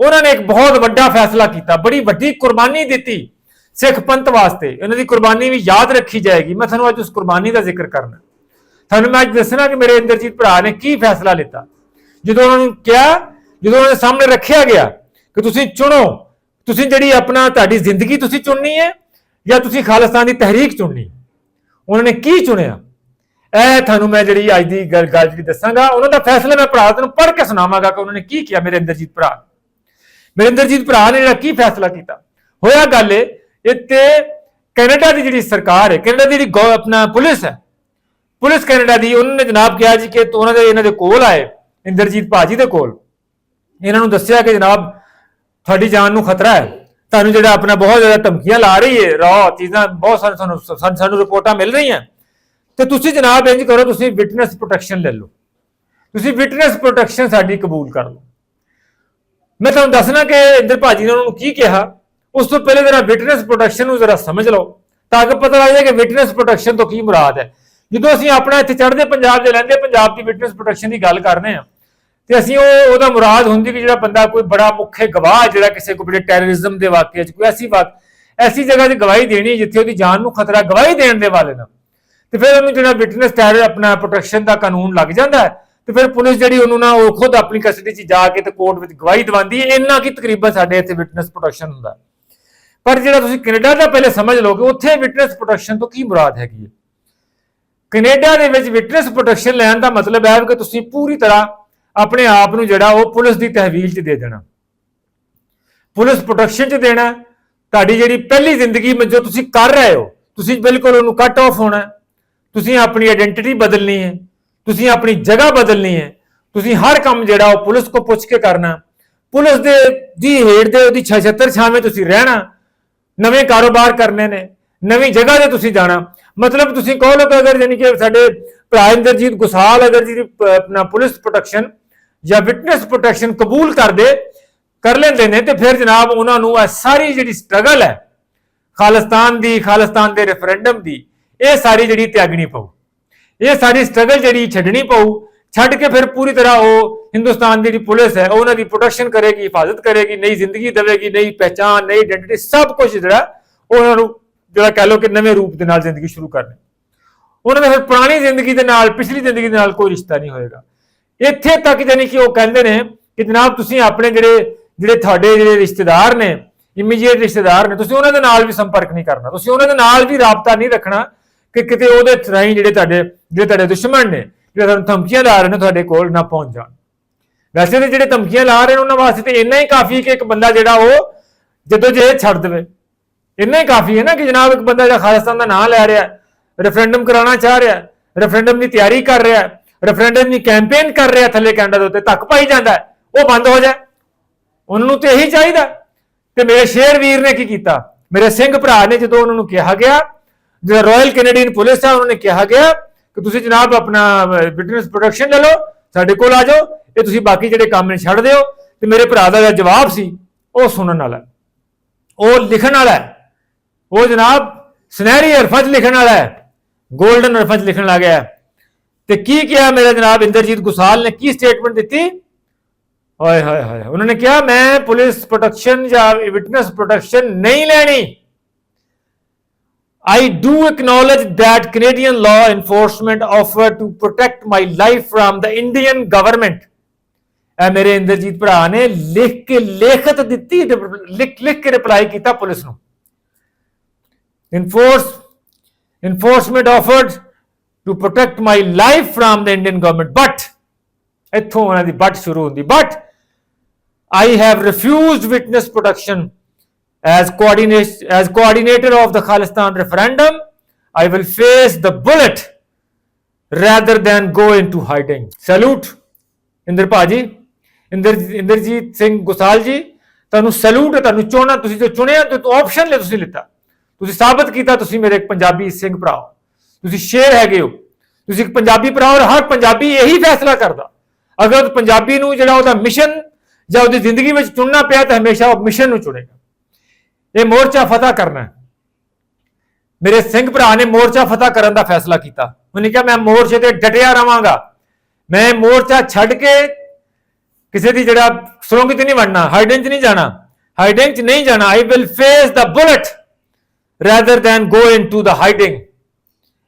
ਉਹਨਾਂ ਨੇ ਇੱਕ ਬਹੁਤ ਵੱਡਾ ਫੈਸਲਾ ਕੀਤਾ, ਬੜੀ ਵੱਡੀ ਕੁਰਬਾਨੀ ਦਿੱਤੀ ਸਿੱਖ ਪੰਥ ਵਾਸਤੇ। ਇਹਨਾਂ ਦੀ ਕੁਰਬਾਨੀ ਵੀ ਯਾਦ ਰੱਖੀ ਜਾਏਗੀ। ਮੈਂ ਤੁਹਾਨੂੰ ਅੱਜ ਉਸ ਕੁਰਬਾਨੀ ਦਾ ਜ਼ਿਕਰ ਕਰਨਾ। ਤੁਹਾਨੂੰ ਮੈਂ ਅੱਜ ਦੱਸਣਾ ਕਿ ਮੇਰੇ ਇੰਦਰਜੀਤ ਭਰਾ ਨੇ ਕੀ ਫੈਸਲਾ ਲਿੱਤਾ। ਜਦੋਂ ਉਹਨਾਂ ਨੂੰ ਕਿਹਾ, ਜਦੋਂ ਉਹਨਾਂ ਦੇ ਸਾਹਮਣੇ ਰੱਖਿਆ ਗਿਆ ਕਿ ਤੁਸੀਂ ਚੁਣੋ, ਤੁਸੀਂ ਜਿਹੜੀ ਆਪਣਾ ਤੁਹਾਡੀ ਜ਼ਿੰਦਗੀ ਤੁਸੀਂ ਚੁਣਨੀ ਹੈ ਜਾਂ ਤੁਸੀਂ ਖਾਲਿਸਤਾਨ ਦੀ ਤਹਿਰੀਕ ਚੁਣਨੀ ਉਹਨਾਂ ਨੇ ਕੀ ਚੁਣਿਆ? ਇਹ ਤੁਹਾਨੂੰ ਮੈਂ ਜਿਹੜੀ ਅੱਜ ਦੀ ਗੱਲ ਗੱਲ ਜਿਹੜੀ ਦੱਸਾਂਗਾ, ਉਹਨਾਂ ਦਾ ਫੈਸਲਾ ਮੈਂ ਭਰਾ ਤੁਹਾਨੂੰ ਪੜ੍ਹ ਕੇ ਸੁਣਾਵਾਂਗਾ ਕਿ ਉਹਨਾਂ ਨੇ ਕੀ ਕੀਤਾ ਮੇਰੇ ਇੰਦਰਜੀਤ ਭਰਾ ਨੇ। ਭਰਾ ਨੇ ਜਿਹੜਾ ਕੀ ਫੈਸਲਾ ਕੀਤਾ? ਹੋਇਆ ਗੱਲ ਇਹ ਇੱਥੇ ਕੈਨੇਡਾ ਦੀ ਜਿਹੜੀ ਸਰਕਾਰ ਹੈ, ਕੈਨੇਡਾ ਦੀ ਜਿਹੜੀ ਗੌ- ਆਪਣਾ ਪੁਲਿਸ ਹੈ, ਪੁਲਿਸ ਕੈਨੇਡਾ ਦੀ, ਉਹਨਾਂ ਨੇ ਜਨਾਬ ਕਿਹਾ ਜੀ ਕਿ ਉਹਨਾਂ ਦੇ, ਇਹਨਾਂ ਦੇ ਕੋਲ ਆਏ, ਇੰਦਰਜੀਤ ਭਾਜੀ ਦੇ ਕੋਲ। ਇਹਨਾਂ ਨੂੰ ਦੱਸਿਆ ਕਿ ਜਨਾਬ, ਤੁਹਾਡੀ ਜਾਨ ਨੂੰ ਖਤਰਾ ਹੈ, ਤੁਹਾਨੂੰ ਜਿਹੜਾ ਆਪਣਾ ਬਹੁਤ ਜ਼ਿਆਦਾ ਧਮਕੀਆਂ ਲਾ ਰਹੀ ਹੈ ਰੌ ਚੀਜ਼ਾਂ, ਬਹੁਤ ਸਾਰੇ ਸਾਨੂੰ, ਸਾਨੂੰ- ਸਾਨੂੰ ਰਿਪੋਰਟਾਂ ਮਿਲ ਰਹੀਆਂ। ਤੇ ਤੁਸੀਂ ਜਨਾਬ ਇੰਜ ਕਰੋ, ਤੁਸੀਂ ਵਿਟਨੈਸ ਪ੍ਰੋਟੈਕਸ਼ਨ ਲੈ ਲਓ। ਤੁਸੀਂ ਵਿਟਨੈਸ ਪ੍ਰੋਟੈਕਸ਼ਨ ਸਾਡੀ ਕਬੂਲ ਕਰ ਲਓ। ਮੈਂ ਤੁਹਾਨੂੰ ਦੱਸਣਾ ਕਿ ਇੰਦਰ ਭਾਜੀ ਨੇ ਉਹਨਾਂ ਨੂੰ ਕੀ ਕਿਹਾ? ਉਸ ਤੋਂ ਪਹਿਲੇ ਜਰਾ ਵਿਟਨੈਸ ਪ੍ਰੋਟੈਕਸ਼ਨ ਨੂੰ ਜਰਾ ਸਮਝ ਲਓ, ਤਾਂ ਕਿ ਪਤਾ ਲੱਗ ਜਾਏ ਕਿ ਵਿਟਨੈਸ ਪ੍ਰੋਟੈਕਸ਼ਨ ਤੋਂ ਕੀ ਮੁਰਾਦ ਹੈ। ਜਦੋਂ ਅਸੀਂ ਆਪਣਾ ਇੱਥੇ ਚੜ੍ਹਦੇ ਪੰਜਾਬ ਦੇ ਲੈਂਦੇ ਪੰਜਾਬ ਦੀ ਵਿਟਨੈਸ ਪ੍ਰੋਟੈਕਸ਼ਨ ਦੀ ਗੱਲ ਕਰਦੇ ਆ ਤੇ ਅਸੀਂ ਉਹ, ਉਹਦਾ ਮੁਰਾਦ ਹੁੰਦੀ ਕਿ ਜਿਹੜਾ ਬੰਦਾ ਕੋਈ ਬੜਾ ਮੁੱਖੇ ਗਵਾਹ ਜਿਹੜਾ ਕਿਸੇ ਕੋਈ ਬੜੇ ਟੈਰਰਿਜ਼ਮ ਦੇ ਵਾਕਿਆ 'ਚ, ਕੋਈ ਐਸੀ ਵਾਕ, ਐਸੀ ਜਗ੍ਹਾ 'ਤੇ ਗਵਾਹੀ ਦੇਣੀ ਜਿੱਥੇ ਉਹਦੀ ਜਾਨ ਨੂੰ ਖਤਰਾ ਗਵਾਹੀ ਦੇਣ ਦੇ ਵਾਲੇ ਨਾਲ ਤੇ ਫਿਰ ਉਹਨੂੰ ਜਿਹੜਾ ਵਿਟਨੈਸ ਟੈਰਰ ਆਪਣਾ ਪ੍ਰੋਟੈਕਸ਼ਨ ਦਾ ਕਾਨੂੰਨ ਲੱਗ ਜਾਂਦਾ ਹੈ। ਤੇ ਫਿਰ ਪੁਲਿਸ ਜਿਹੜੀ ਉਹਨੂੰ ਨਾ, ਉਹ ਖੁਦ ਆਪਣੀ ਕਸਟਡੀ 'ਚ ਜਾ ਕੇ ਤੇ ਕੋਰਟ ਵਿੱਚ ਗਵਾਹੀ ਦਿਵਾਉਂਦੀ ਹੈ। ਇੰਨਾ ਕੀ ਤਕਰੀਬਨ ਸਾਡੇ ਇੱਥੇ ਵਿਟਨੈਸ ਪ੍ਰੋਟੈਕਸ਼ਨ ਹੁੰਦਾ। ਪਰ ਜਿਹੜਾ ਤੁਸੀਂ ਕੈਨੇਡਾ ਦਾ ਪਹਿਲੇ ਸਮਝ ਲਓ ਕਿ ਉੱਥੇ ਵਿਟਨੈਸ ਪ੍ਰੋਟੈਕਸ਼ਨ ਤੋਂ ਕੀ ਮੁਰਾਦ ਹੈਗੀ ਹੈ। ਕੈਨੇਡਾ ਦੇ ਵਿੱਚ ਵਿਟਨੈਸ ਪ੍ਰੋਟੈਕਸ਼ਨ ਲੈਣ ਦਾ ਮਤਲਬ ਹੈ ਕਿ ਤੁਸੀਂ ਪੂਰੀ ਤਰ੍ਹਾਂ ਆਪਣੇ ਆਪ ਨੂੰ ਜਿਹੜਾ ਉਹ ਪੁਲਿਸ ਦੀ ਤਹਿਵੀਲ 'ਚ ਦੇ ਦੇਣਾ। ਪੁਲਿਸ ਪ੍ਰੋਟੈਕਸ਼ਨ 'ਚ ਦੇਣਾ। ਤੁਹਾਡੀ ਜਿਹੜੀ ਪਹਿਲੀ ਜ਼ਿੰਦਗੀ ਵਿੱਚ ਜੋ ਤੁਸੀਂ ਕਰ ਰਹੇ ਹੋ, ਤੁਸੀਂ ਬਿਲਕੁਲ ਉਹਨੂੰ ਕੱਟ ਆਫ ਹੋਣਾ। ਤੁਸੀਂ ਆਪਣੀ ਆਇਡੈਂਟੀਟੀ ਬਦਲਣੀ ਹੈ। ਤੁਸੀਂ ਆਪਣੀ ਜਗ੍ਹਾ ਬਦਲਣੀ ਹੈ। ਤੁਸੀਂ ਹਰ ਕੰਮ ਜਿਹੜਾ ਉਹ ਪੁਲਿਸ ਕੋ ਪੁੱਛ ਕੇ ਕਰਨਾ। ਪੁਲਿਸ ਦੇ ਦੀ ਹੇਠ ਦੇ ਉਹਦੀ ਛਛੱਤਰ ਛਾਵੇਂ ਤੁਸੀਂ ਰਹਿਣਾ। ਨਵੇਂ ਕਾਰੋਬਾਰ ਕਰਨੇ ਨੇ। ਨਵੀਂ ਜਗ੍ਹਾ ਤੇ ਤੁਸੀਂ ਜਾਣਾ। ਮਤਲਬ ਤੁਸੀਂ ਕਹੋ ਲੋ ਕਿ ਅਗਰ ਯਾਨੀ ਕਿ ਸਾਡੇ ਭਰਾ ਇੰਦਰਜੀਤ ਗੁਸਾਲ ਅਗਰ ਜੀ ਆਪਣਾ ਪੁਲਿਸ ਪ੍ਰੋਟੈਕਸ਼ਨ ਜਾਂ ਵਿਟਨੈਸ ਪ੍ਰੋਟੈਕਸ਼ਨ ਕਬੂਲ ਕਰਦੇ, ਕਰ ਲੈਂਦੇ ਨੇ ਤੇ ਫਿਰ ਜਨਾਬ ਉਹਨਾਂ ਨੂੰ ਇਹ ਸਾਰੀ ਜਿਹੜੀ ਸਟਰਗਲ ਹੈ, ਖਾਲਿਸਤਾਨ ਦੀ, ਖਾਲਿਸਤਾਨ ਦੇ ਰੈਫਰੈਂਡਮ ਦੀ, ਇਹ ਸਾਰੀ ਜਿਹੜੀ ਤਿਆਗਣੀ ਪਊ। ਇਹ ਸਾਰੀ ਸਟਰਗਲ ਜਿਹੜੀ ਛੱਡਣੀ ਪਊ, ਛੱਡ ਕੇ ਫਿਰ ਪੂਰੀ ਤਰ੍ਹਾਂ ਉਹ ਹਿੰਦੁਸਤਾਨ ਦੀ ਜਿਹੜੀ ਪੁਲਿਸ ਹੈ, ਉਹਨਾਂ ਦੀ ਪ੍ਰੋਟੈਕਸ਼ਨ ਕਰੇਗੀ, ਹਿਫਾਜ਼ਤ ਕਰੇਗੀ, ਨਈ ਜ਼ਿੰਦਗੀ ਦੇਵੇਗੀ, ਨਈ ਪਹਿਚਾਨ ਨਈ ਆਇਡੈਂਟੀਟੀ ਸਭ ਕੁਝ ਜਿਹੜਾ ਉਹ ਉਹਨਾਂ ਨੂੰ ਜਿਹੜਾ ਕਹਿ ਲਓ ਕਿ ਨਵੇਂ ਰੂਪ ਦੇ ਨਾਲ ਜ਼ਿੰਦਗੀ ਸ਼ੁਰੂ ਕਰਨੀ। ਉਹਨਾਂ ਦਾ ਫਿਰ ਪੁਰਾਣੀ ਜ਼ਿੰਦਗੀ ਦੇ ਨਾਲ, ਪਿਛਲੀ ਜ਼ਿੰਦਗੀ ਦੇ ਨਾਲ ਕੋਈ ਰਿਸ਼ਤਾ ਨਹੀਂ ਹੋਏਗਾ। ਇੱਥੇ ਤੱਕ ਜਾਨੀ ਕਿ ਉਹ ਕਹਿੰਦੇ ਨੇ ਕਿ ਜਨਾਬ ਤੁਸੀਂ ਆਪਣੇ ਜਿਹੜੇ ਜਿਹੜੇ ਤੁਹਾਡੇ ਜਿਹੜੇ ਰਿਸ਼ਤੇਦਾਰ ਨੇ ਇਮੀਡੀਏਟ ਰਿਸ਼ਤੇਦਾਰ ਨੇ, ਤੁਸੀਂ ਉਹਨਾਂ ਦੇ ਨਾਲ ਵੀ ਸੰਪਰਕ ਨਹੀਂ ਕਰਨਾ, ਤੁਸੀਂ ਉਹਨਾਂ ਦੇ ਨਾਲ ਵੀ ਰਾਬਤਾ ਨਹੀਂ ਰੱਖਣਾ ਕਿ ਕਿਤੇ ਉਹਦੇ ਰਾਹੀਂ ਜਿਹੜੇ ਤੁਹਾਡੇ ਜਿਹੜੇ ਤੁਹਾਡੇ ਦੁਸ਼ਮਣ ਨੇ, ਜਿਹੜੇ ਤੁਹਾਨੂੰ ਧਮਕੀਆਂ ਲਾ ਰਹੇ ਨੇ, ਤੁਹਾਡੇ ਕੋਲ ਨਾ ਪਹੁੰਚ ਜਾਣ। ਵੈਸੇ ਤੇ ਜਿਹੜੇ ਧਮਕੀਆਂ ਲਾ ਰਹੇ ਨੇ, ਉਹਨਾਂ ਵਾਸਤੇ ਤੇ ਇੰਨਾ ਹੀ ਕਾਫੀ ਕਿ ਇੱਕ ਬੰਦਾ ਜਿਹੜਾ ਉਹ ਜਦੋਂ ਜੇ ਛੱਡ ਦੇਵੇ। ਇੰਨਾ ਹੀ ਕਾਫੀ ਹੈ ਨਾ ਕਿ ਜਨਾਬ ਇੱਕ ਬੰਦਾ ਜਿਹੜਾ ਖਾਲਿਸਤਾਨ ਦਾ ਨਾਂ ਲੈ ਰਿਹਾ ਰੈਫਰੈਂਡਮ ਕਰਾਉਣਾ ਚਾਹ ਰਿਹਾ ਰੈਫਰੈਂਡਮ ਦੀ ਤਿਆਰੀ ਕਰ ਰਿਹਾ ਰੈਫਰੈਂਡਮ ਦੀ ਕੈਂਪੇਨ ਕਰ ਰਿਹਾ ਥੱਲੇ ਕੈਨੇਡਾ ਦੇ ਉੱਤੇ, ਧੱਕ ਪਾਈ ਜਾਂਦਾ ਉਹ ਬੰਦ ਹੋ ਜਾਏ। ਉਹਨਾਂ ਨੂੰ ਤੇ ਇਹੀ ਚਾਹੀਦਾ ਤੇ ਮੇਰੇ ਸ਼ੇਰ ਵੀਰ ਨੇ ਕੀ ਕੀਤਾ? ਮੇਰੇ ਸਿੰਘ ਭਰਾ ਨੇ ਜਦੋਂ ਉਹਨਾਂ ਨੂੰ ਕਿਹਾ ਗਿਆ ਜਿਹੜਾ ਰਾਇਲ ਕੈਨੇਡੀਅਨ ਪੁਲਿਸ ਹੈ ਉਹਨਾਂ ਨੇ ਕਿਹਾ ਗਿਆ ਕਿ ਤੁਸੀਂ ਜਨਾਬ ਆਪਣਾ ਵਿਟਨੈਸ ਪ੍ਰੋਟੈਕਸ਼ਨ ਲੈ ਲਓ, ਸਾਡੇ ਕੋਲ ਆ ਜਾਓ, ਇਹ ਤੁਸੀਂ ਬਾਕੀ ਜਿਹੜੇ ਕੰਮ ਨੇ ਛੱਡ ਦਿਓ। ਤੇ ਮੇਰੇ ਭਰਾ ਦਾ ਜਿਹੜਾ ਜਵਾਬ ਸੀ, ਉਹ ਸੁਣਨ ਵਾਲਾ ਉਹ ਲਿਖਣ ਵਾਲਾ ਉਹ ਜਨਾਬ ਸੁਨਹਿਰੀ ਹਰਫਾਂ 'ਚ ਲਿਖਣ ਵਾਲਾ ਹੈ। 골ਡਨ ਹਰਫਾਂ 'ਚ ਲਿਖਣ ਲੱਗ ਗਿਆ ਹੈ। ਤੇ ਕੀ ਕਿਹਾ ਮੇਰਾ ਜਨਾਬ ਇੰਦਰਜੀਤ ਗੁਸਾਲ ਨੇ? ਕੀ ਸਟੇਟਮੈਂਟ ਦਿੱਤੀ? ਓਏ ਹੋਏ ਹੋਏ, ਉਹਨਾਂ ਨੇ ਕਿਹਾ, ਮੈਂ ਪੁਲਿਸ ਪ੍ਰੋਟੈਕਸ਼ਨ ਜਾਂ ਵਿਟਨੈਸ ਪ੍ਰੋਟੈਕਸ਼ਨ ਨਹੀਂ ਲੈਣੀ। I do acknowledge that Canadian law enforcement offer to protect my life from the Indian government. ਇਹ ਮੇਰੇ ਇੰਦਰਜੀਤ ਭਰਾ ਨੇ ਲਿਖ ਕੇ ਲਿਖਤ ਦਿੱਤੀ ਤੇ ਲਿਖ ਲਿਖ ਕੇ ਰਿਪਲਾਈ ਕੀਤਾ ਪੁਲਿਸ ਨੂੰ enforce enforcement offered to protect my life from the Indian government but ਇੱਥੋਂ ਉਹਨਾਂ ਦੀ ਬਟ ਸ਼ੁਰੂ ਹੁੰਦੀ but I have refused witness protection as coordinate as coordinator of the Khalistan referendum. I will face the bullet rather than go into hiding. Salute, Inder ਭਾਜੀ ਇੰਦਰ ਇੰਦਰਜੀਤ ਸਿੰਘ ਗੁਸਾਲ ਜੀ ਤੁਹਾਨੂੰ salute ਹੈ ਤੁਹਾਨੂੰ ਚੋਣਾ ਤੁਸੀਂ ਜੋ ਚੁਣਿਆ ਤੇ ਆਪਸ਼ਨ ਲੈ ਤੁਸੀਂ ਲਿੱਤਾ ਤੁਸੀਂ ਸਾਬਤ ਕੀਤਾ ਤੁਸੀਂ ਮੇਰੇ ਇੱਕ ਪੰਜਾਬੀ ਸਿੰਘ ਭਰਾ ਹੋ ਤੁਸੀਂ ਸ਼ੇਰ ਹੈਗੇ ਹੋ ਤੁਸੀਂ ਇੱਕ ਪੰਜਾਬੀ ਭਰਾ ਹੋ ਔਰ ਹਰ ਪੰਜਾਬੀ ਇਹੀ ਫੈਸਲਾ ਕਰਦਾ ਅਗਰ ਪੰਜਾਬੀ ਨੂੰ ਜਿਹੜਾ ਉਹਦਾ ਮਿਸ਼ਨ ਜਾਂ ਉਹਦੀ ਜ਼ਿੰਦਗੀ ਵਿੱਚ ਚੁਣਨਾ ਪਿਆ ਤਾਂ ਹਮੇਸ਼ਾ ਉਹ ਮਿਸ਼ਨ ਨੂੰ ਚੁਣੇਗਾ ਇਹ ਮੋਰਚਾ ਫਤਹ ਕਰਨਾ ਹੈ। ਮੇਰੇ ਸਿੰਘ ਭਰਾ ਨੇ ਮੋਰਚਾ ਫਤਹ ਕਰਨ ਦਾ ਫੈਸਲਾ ਕੀਤਾ। ਉਹਨੇ ਕਿਹਾ, ਮੈਂ ਮੋਰਚੇ ਤੇ ਡਟਿਆ ਰਵਾਂਗਾ ਮੈਂ ਮੋਰਚਾ ਛੱਡ ਕੇ ਕਿਸੇ ਦੀ ਜਿਹੜਾ ਸੁਰੰਗ 'ਚ ਨਹੀਂ ਵੜਨਾ ਹਾਈਡਿੰਗ 'ਚ ਨਹੀਂ ਜਾਣਾ। ਹਾਈਡਿੰਗ 'ਚ ਨਹੀਂ ਜਾਣਾ। I will face the bullet rather than go into the hiding.